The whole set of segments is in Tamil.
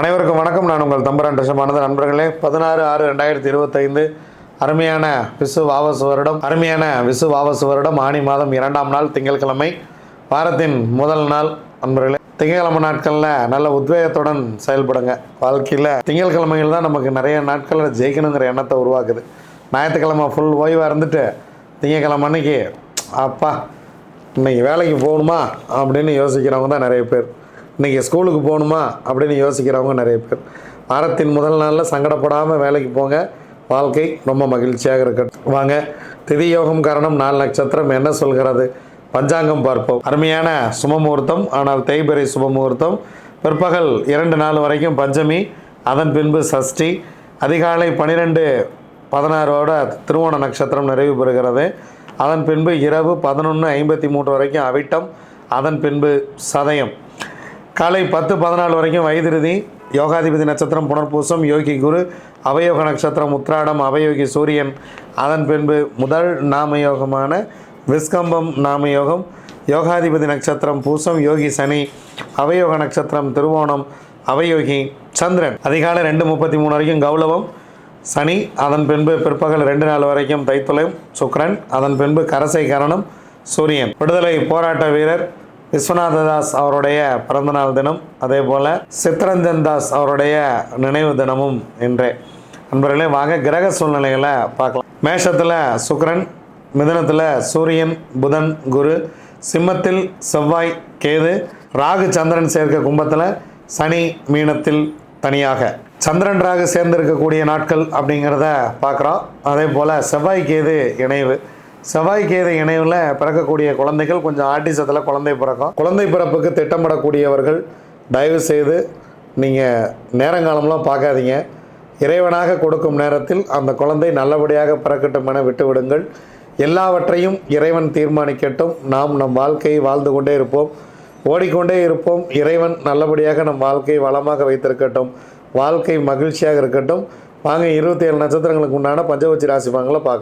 அனைவருக்கும் வணக்கம். நான் உங்கள் தம்பரான் ரிஷமானது நண்பர்களே பதினாறு ஆறு ரெண்டாயிரத்தி இருபத்தைந்து அருமையான விசு வாவசு வருடம் அருமையான விசு வாவசு வருடம் ஆணி மாதம் இரண்டாம் நாள் திங்கட்கிழமை வாரத்தின் முதல் நாள். நண்பர்களே திங்கட்கிழமை நாட்களில் நல்ல உத்வேகத்துடன் செயல்படுங்க. வாழ்க்கையில் திங்கட்கிழமைகள் தான் நமக்கு நிறைய நாட்களில் ஜெயிக்கணுங்கிற எண்ணத்தை உருவாக்குது. ஞாயிற்றுக்கிழமை ஃபுல் ஓய்வாக இருந்துட்டு திங்கட்கிழமை அன்னைக்கு அப்பா இன்னைக்கு வேலைக்கு போகணுமா? அப்படின்னு யோசிக்கிறவங்க தான் நிறைய பேர். இன்றைக்கி ஸ்கூலுக்கு போகணுமா அப்படின்னு யோசிக்கிறவங்க நிறைய பேர். வாரத்தின் முதல் நாளில் சங்கடப்படாமல் வேலைக்கு போங்க. வாழ்க்கை ரொம்ப மகிழ்ச்சியாக இருக்கட்டும். வாங்க திதி யோகம் காரணம் நாலு நட்சத்திரம். என்ன சொல்கிறது? பஞ்சாங்கம் பார்ப்போம். அருமையான சுபமுகூர்த்தம் ஆனால் தேய்பிறை சுபமுகூர்த்தம் பிற்பகல் இரண்டு நாள் வரைக்கும் பஞ்சமி அதன் பின்பு சஷ்டி. அதிகாலை பன்னிரெண்டு பதினாறோட திருவோண நட்சத்திரம் நிறைவு பெறுகிறது. அதன் பின்பு இரவு பதினொன்று ஐம்பத்தி மூன்று வரைக்கும் அவிட்டம். அதன் பின்பு சதயம். காலை பத்து பதினாலு வரைக்கும் வைதிருதி யோகாதிபதி நட்சத்திரம் புனர்பூசம் யோகி குரு அவயோக நட்சத்திரம் உத்ராடம் அவயோகி சூரியன். அதன் பின்பு முதல் நாமயோகமான விஸ்கம்பம் நாமயோகம் யோகாதிபதி நட்சத்திரம் பூசம் யோகி சனி அவயோக நட்சத்திரம் திருவோணம் அவயோகி சந்திரன். அதிகாலை ரெண்டு முப்பத்தி மூணு வரைக்கும் கௌலவம் சனி அதன் பின்பு பிற்பகல் ரெண்டு நாள் வரைக்கும் தைத்துளம் சுக்ரன் அதன் பின்பு கரசை கரணம் சூரியன். விடுதலை போராட்ட வீரர் விஸ்வநாததாஸ் அவருடைய பிறந்தநாள் தினம் அதே போல் சித்ரஞ்சன் தாஸ் அவருடைய நினைவு தினமும் இன்றே. நண்பர்களே வாங்க கிரக சூழ்நிலைகளை பார்க்கலாம். மேஷத்தில் சுக்கரன் மிதனத்தில் சூரியன் புதன் குரு சிம்மத்தில் செவ்வாய் கேது ராகு சந்திரன் சேர்க்க கும்பத்தில் சனி மீனத்தில் தனியாக. சந்திரன் ராகு சேர்ந்திருக்கக்கூடிய நாட்கள் அப்படிங்கிறத பார்க்குறோம். அதே போல் செவ்வாய் கேது இணைவு. செவ்வாய் இணைவில் பிறக்கக்கூடிய குழந்தைகள் கொஞ்சம் ஆட்டிசத்தில் குழந்தை பிறக்கும். குழந்தை பிறப்புக்கு திட்டமிடக்கூடியவர்கள் தயவு செய்து நீங்கள் நேரங்காலம்லாம் பார்க்காதீங்க. இறைவனாக கொடுக்கும் நேரத்தில் அந்த குழந்தை நல்லபடியாக பிறக்கட்டும் என விட்டுவிடுங்கள். எல்லாவற்றையும் இறைவன் தீர்மானிக்கட்டும். நாம் நம் வாழ்க்கையை வாழ்ந்து கொண்டே இருப்போம். ஓடிக்கொண்டே இருப்போம். இறைவன் நல்லபடியாக நம் வாழ்க்கையை வளமாக வைத்திருக்கட்டும். வாழ்க்கை மகிழ்ச்சியாக இருக்கட்டும். வாங்க இருபத்தி ஏழு நட்சத்திரங்களுக்கு உண்டான பஞ்சவச்சி ராசி பாங்களை பார்க்கலாம்.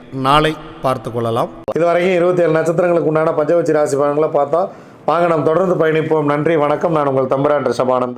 நாளை பார்த்து கொள்ளலாம். இதுவரைக்கும் இருபத்தி ஏழு நட்சத்திரங்களுக்கு உண்டான பஞ்சவச்சி ராசி பலன்களை பார்த்தா வாங்க நாம் தொடர்ந்து பயணிப்போம். நன்றி வணக்கம். நான் உங்கள் தம்பரான் ரிஷபானந்த்